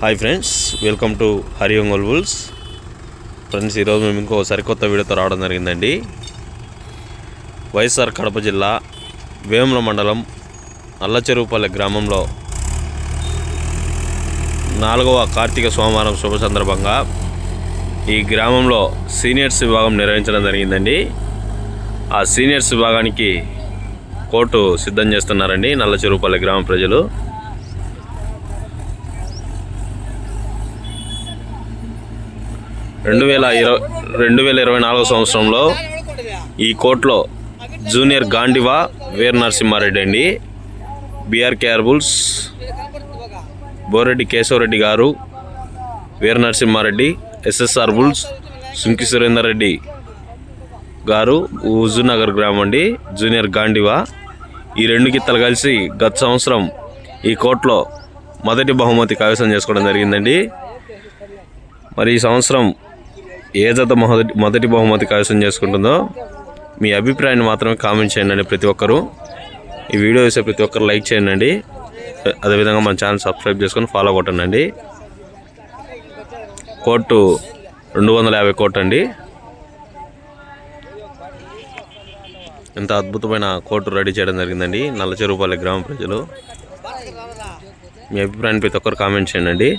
Hi friends welcome to Hari Ongole bulls friends ఈరోజు మేము ఇంకో సరికొత్త వీడియోతో రావడం జరిగిందండి. వైఎస్ఆర్ కడప జిల్లా వేముల మండలం అల్లచెరువుపల్లె గ్రామంలో నాలుగవ కార్తీక సోమవారం శుభ సందర్భంగా ఈ గ్రామంలో సీనియర్స్ విభాగం నిర్వహించడం జరిగిందండి. ఆ సీనియర్స్ విభాగానికి కోర్టు సిద్ధం చేస్తున్నారండి నల్లచెరువుపల్లె గ్రామ ప్రజలు. రెండు వేల ఇరవై రెండు వేల ఇరవై నాలుగో సంవత్సరంలో ఈ కోర్టులో జూనియర్ గాండివా వీర నరసింహారెడ్డి అండి. BRKR bulls Boreddy Kesavareddy garu Veera Narasimhareddy SSR bulls Sunki Surender Reddy garu Huzurnagar గ్రామం అండి జూనియర్ గాండివా. ఈ రెండు గిత్తలు కలిసి గత సంవత్సరం ఈ కోర్టులో మొదటి బహుమతి కైవసం చేసుకోవడం జరిగిందండి. మరి ఈ సంవత్సరం ఏ జత మొదటి మొదటి బహుమతి కైవసం చేసుకుంటుందో మీ అభిప్రాయాన్ని మాత్రమే కామెంట్ చేయండి ప్రతి ఒక్కరూ. ఈ వీడియో చూసే ప్రతి ఒక్కరు లైక్ చేయండి. అదేవిధంగా మన ఛానల్ సబ్స్క్రైబ్ చేసుకొని ఫాలో కొట్టండి. కోర్టు రెండు వందల యాభై కోట్ అండి. ఎంత అద్భుతమైన కోర్టు రెడీ చేయడం జరిగిందండి. నల్లచెరువుపల్లి గ్రామ ప్రజలు. మీ అభిప్రాయాన్ని ప్రతి ఒక్కరు కామెంట్ చేయండి.